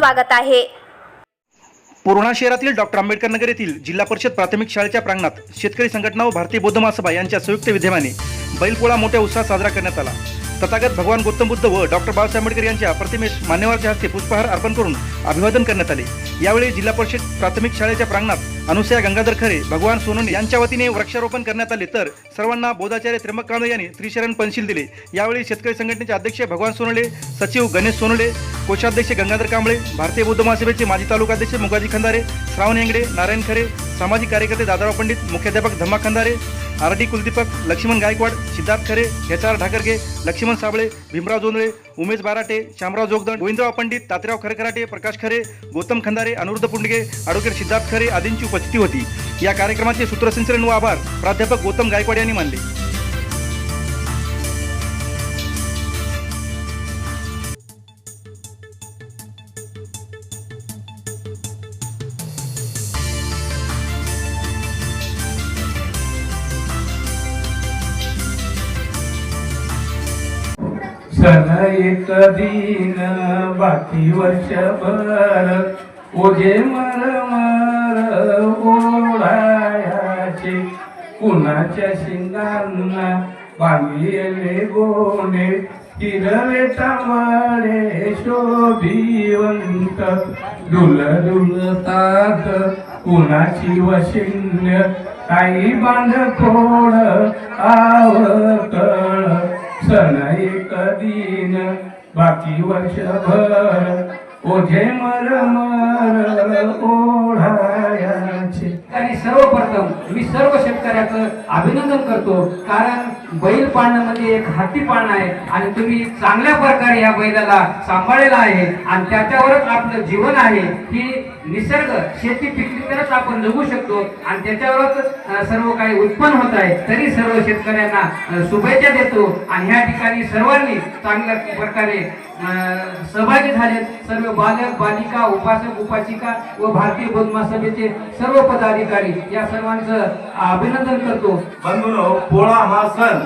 स्वागत आहे. पूर्णा शहरातील डॉक्टर आंबेडकर नगर येथील जिल्हा परिषद प्राथमिक शाळेच्या प्रांगणात शेतकरी संघटना व भारतीय बौद्ध महासभा यांच्या संयुक्त विद्यमाने बैलपोळा मोठ्या उत्साहात साजरा करण्यात आला. तथागत भगवान गौतम बुद्ध व डॉक्टर बाबासाहेब आंबेडकर यांच्या प्रतिमेस मान्यवरच्या हस्ते पुष्पहार अर्पण करून अभिवादन करण्यात आले. यावेळी जिल्हा परिषद प्राथमिक शाळेच्या प्रांगणात अनुसया गंगाधर खरे भगवान सोनोने यांच्या वतीने वृक्षारोपण करण्यात आले. तर सर्वांना बोधाचार्य त्र्यंबक कांबळे यांनी त्रिशरण पंशील दिले. यावेळी शेतकरी संघटनेचे अध्यक्ष भगवान सोनोले सचिव गणेश सोनोले कोषाध्यक्ष गंगाधर कांबळे भारतीय बौद्ध महासभेचे माजी तालुकाध्यक्ष मुगाजी खंदारे श्रावण हेंगडे नारायण खरे सामाजिक कार्यकर्ते दादाराव पंडित मुख्याध्यापक Dhamma Khandare R D Kuldeepak Laxman Gaikwad Siddharth Khare H R Dhakarge Laxman Sable Bhimrao Jondhale Umesh Barate Shyamrao Jogdand Govindrao Pandit Tatyarao Kharkharate Prakash Khare Gautam Khandare Anuruddha Pundge advocate Siddharth Khare आदींची उपस्थिती होती. या कार्यक्रमाचे सूत्रसंचलन व आभार प्राध्यापक गौतम गायकवाड यांनी मानले. सण एक दिन बाकी वर्षभर ओझे मर मर ओढायाचे? कुणाच्या शिंगांना बांधलेले गोणे हिरवे तांबडे शोभिवंत डुल डुलतात कुणाची वशिन्य काही बांध कोड आवतळ. सण एक दिन बाकी वर्षभर ओझे मर मर ओढायाचे. आणि सर्वप्रथम मी सर्व शेतकऱ्याचं अभिनंदन करतो. कारण बैल पाळणं एक हाती पाळणं आहे. आणि तुम्ही चांगल्या प्रकारे या बैलाला सांभाळलेला आहे. आणि त्याच्यावरच आपलं जीवन आहे. ही निसर्ग शेती पिकली तरच आपण जगू शकतो. आणि त्याच्यावरच सर्व काही उत्पन्न होत आहे. तरी सर्व शेतकऱ्यांना शुभेच्छा देतो. आणि ह्या ठिकाणी सर्वांनी चांगल्या प्रकारे सहभागी झाले. सर्व बालक बालिका उपासक उपासिका व भारतीय बौद्ध सभेचे सर्व पदाधिकारी या सर्वांचं अभिनंदन करतो. बंधू पोळा हा सण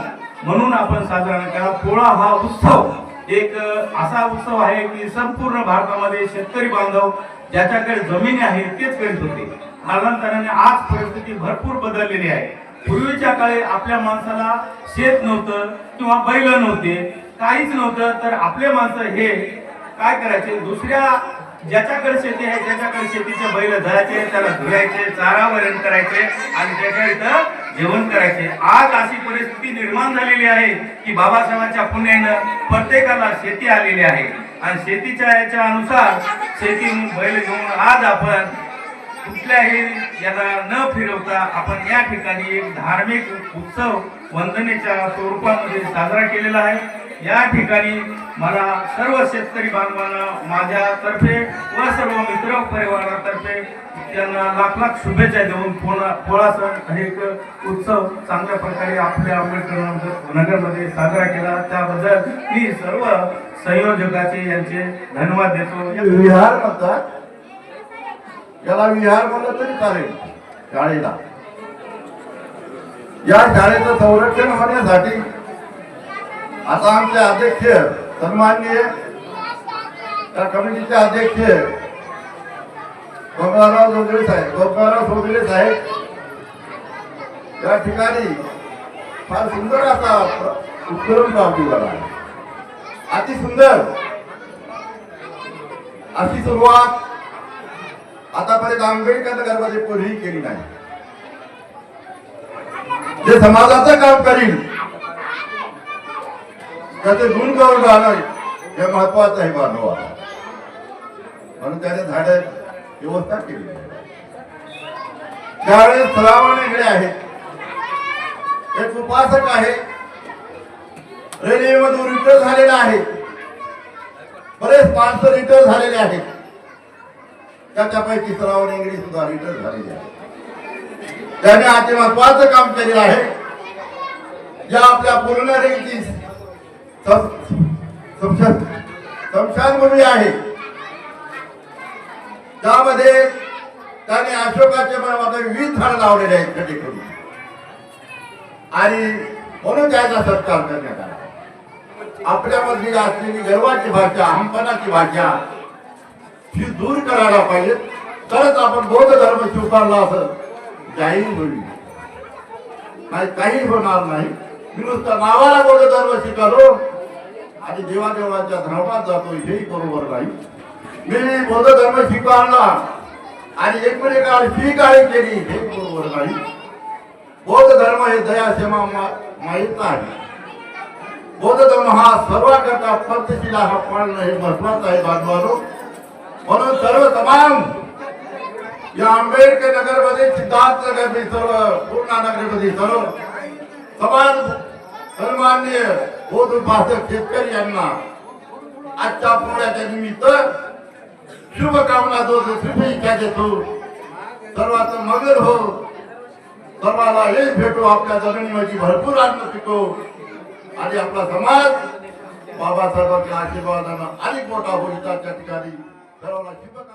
म्हणून आपण साजरा नाही करा पोळा हा उत्सव एक असा उत्सव आहे की संपूर्ण भारतामध्ये शेतकरी बांधव ज्याच्याकडे जमिनी आहेत तेच करीत होते. कालांतराने आज परिस्थिती भरपूर बदललेली आहे. पूर्वीच्या काळी आपल्या माणसाला शेत नव्हतं किंवा बैल नव्हते काहीच नव्हतं तर आपले माणसं हे काय करायचे? दुसऱ्या ज्याच्याकडे शेती आहे त्याच्याकडे शेतीचे बैल धरायचे त्याला धुवायचे चारा वरण करायचे आणि त्याच्या इथं जेवण करायचे. आज अशी परिस्थिती निर्माण झालेली आहे की बाबासाहेबांच्या पुण्यानं प्रत्येकाला शेती आलेली आहे. आणि शेतीच्या याच्या अनुसार शेती बैल घेऊन आज आपण कुठल्याही याला न फिरवता आपण या ठिकाणी एक धार्मिक उत्सव वंदनेच्या स्वरूपामध्ये साजरा केलेला आहे. या ठिकाणी मला सर्व शेतकरी बांधवांना माझ्यातर्फे व सर्व मित्र परिवारातर्फे त्यांना लाख लाख शुभेच्छा देऊन पोळा पोळा सण हा एक उत्सव चांगल्या प्रकारे आपल्या आंबेडकर नगरमध्ये साजरा केला. त्याबद्दल मी सर्व संयोजकाचे यांचे धन्यवाद देतो. विहार म्हणतात याला विहार म्हणलं तरी चालेल शाळेला. या शाळेचं संरक्षण होण्यासाठी आता आमचे अध्यक्ष सन्माननीय त्या कमिटीचे अध्यक्ष गोपाळराव जोगळे साहेब गोपाळराव जोगळे साहेब. या ठिकाणी फार सुंदर असा प्र- उपक्रम झाला अति सुंदर. अशी सुरुवात आतापर्यंत आंबेडकर नगरमध्ये कोणीही केली नाही. जे समाजाचं काम करील त्याचे गुण करून राहणं हे महत्वाचं आहे मानवाला म्हणून त्याने झाडं व्यवस्था केली त्यावेळेस श्रावण वेगळे आहेत एक उपासक आहे रेल्वेमधून रिटर्न झालेला आहे बरेच माणसं रिटर्न झालेले आहेत त्याच्यापैकी श्रावण इंगडी सुद्धा रिटर्न झालेली आहे त्याने अति महत्वाचं काम केलेलं आहे ज्या आपल्या पूर्ण रेंजची स्मशानभूमी आहे त्यामध्ये त्याने अशोकाचे मला विविध झाड लावलेले आहेत त्या करून आणि म्हणून त्याचा सत्कार करण्यात आला. आपल्यामधली असलेली गर्वाची भाषा हंपणाची भाषा ही दूर करायला पाहिजे तरच आपण बौद्ध धर्म स्वीकारला असं जाहीर होईल. नाही काही होणार नाही. मी नुसतं नावाला बौद्ध धर्म स्वीकारलो आणि देवादेवाच्या धर्मात जातो हेही बरोबर नाही. मी बौद्ध धर्म स्वीकारला आणि एकमेकाला स्वीकार केली हे बरोबर नाही। बौद्ध धर्म हे दया क्षमा माहीत नाही। बौद्ध धर्म हा सर्वांकरता पंचशिला हा पाळणं हे महत्वाचं आहे बांधवानो म्हणून सर्व तमाम या आंबेडकर नगरमध्ये सिद्धार्थ नगरमध्ये सर्व पूर्णा नगरमध्ये सर्व समान सन्मान्य बौद्ध उपासक शेतकरी यांना आजच्या पोळ्याच्या निमित्त शुभकामना दो शुभ इच्छा देतो सर्वात मगर हो. सर्वाला हे भेटो आपल्या जमिनीवरची भरपूर अन्न पिको. आणि आपला समाज बाबासाहेबांच्या आशीर्वादानं अधिक मोठा होईल त्या ठिकाणी. सर्वांना शुभकामना.